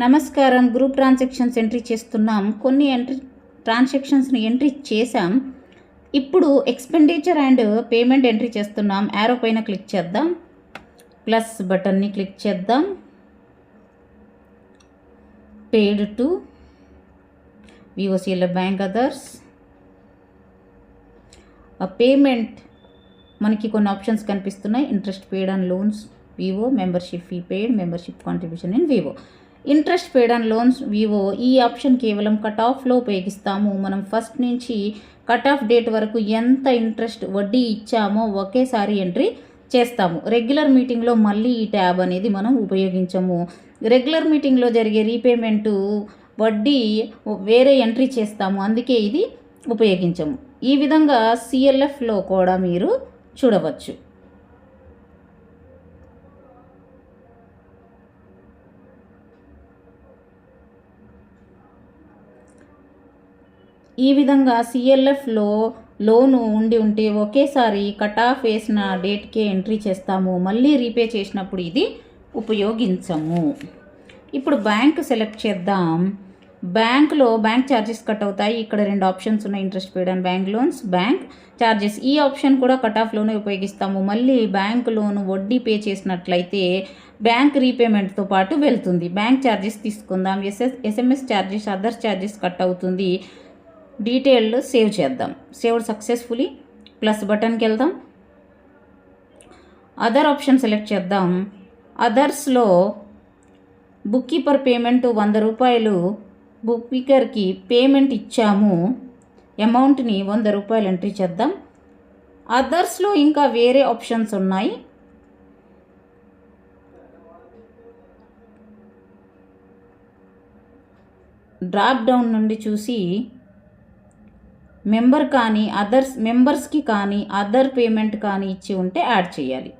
నమస్కారం. Group transactions entry చేస్తున్నాం. కొన్ని ఎంట్రీ ట్రాన్సాక్షన్స్ని ఎంట్రీ చేసాం ఇప్పుడు ఎక్స్పెండిచర్ అండ్ పేమెంట్ ఎంట్రీ చేస్తున్నాం. యారో పైన క్లిక్ చేద్దాం. ప్లస్ బటన్ని క్లిక్ చేద్దాం. Paid to VOCL bank others. Payment మనకి కొన్ని ఆప్షన్స్ కనిపిస్తున్నాయి. Interest paid on loans VO membership fee paid membership contribution in VO. Interest paid and loans VO ఈ option కేవలం కట్ ఆఫ్లో ఉపయోగిస్తాము. మనం ఫస్ట్ నుంచి కట్ ఆఫ్ డేట్ వరకు ఎంత ఇంట్రెస్ట్ వడ్డీ ఇచ్చామో ఒకేసారి ఎంట్రీ చేస్తాము. రెగ్యులర్ మీటింగ్లో మళ్ళీ ఈ ట్యాబ్ అనేది మనం ఉపయోగించము. రెగ్యులర్ మీటింగ్లో జరిగే రీపేమెంటు వడ్డీ వేరే ఎంట్రీ చేస్తాము. అందుకే ఇది ఉపయోగించము. ఈ విధంగా సిఎల్ఎఫ్లో కూడా మీరు చూడవచ్చు. ఈ విధంగా సిఎల్ఎఫ్లో లోను ఉండి ఉంటే ఒకేసారి కట్ ఆఫ్ వేసిన డేట్కే ఎంట్రీ చేస్తాము. మళ్ళీ రీపే చేసినప్పుడు ఇది ఉపయోగించము. ఇప్పుడు బ్యాంక్ సెలెక్ట్ చేద్దాం. బ్యాంక్లో బ్యాంక్ ఛార్జెస్ కట్ అవుతాయి. ఇక్కడ రెండు ఆప్షన్స్ ఉన్నాయి. Interest paid and bank loans. Bank charges ఈ ఆప్షన్ కూడా కట్ ఆఫ్లోనే ఉపయోగిస్తాము. మళ్ళీ బ్యాంక్ లోన్ వడ్డీ పే చేసినట్లయితే బ్యాంక్ రీపేమెంట్తో పాటు వెళ్తుంది. బ్యాంక్ ఛార్జెస్ తీసుకుందాం. SS SMS charges others charges cut అవుతుంది. డీటెయిల్ సేవ్ చేద్దాం. Saved successfully. ప్లస్ బటన్కి వెళ్దాం. అదర్ ఆప్షన్ సెలెక్ట్ చేద్దాం. అదర్స్లో బుక్ కీపర్ పేమెంట్ వంద రూపాయలు. బుక్ కీపర్కి పేమెంట్ ఇచ్చాము. అమౌంట్ని వంద రూపాయలు ఎంట్రీ చేద్దాం. అదర్స్లో ఇంకా వేరే ఆప్షన్స్ ఉన్నాయి. డ్రాప్ డౌన్ నుండి చూసి మెంబర్ కానీ అదర్స్ మెంబర్స్కి కానీ అదర్ పేమెంట్ కానీ ఇచ్చి ఉంటే యాడ్ చేయాలి.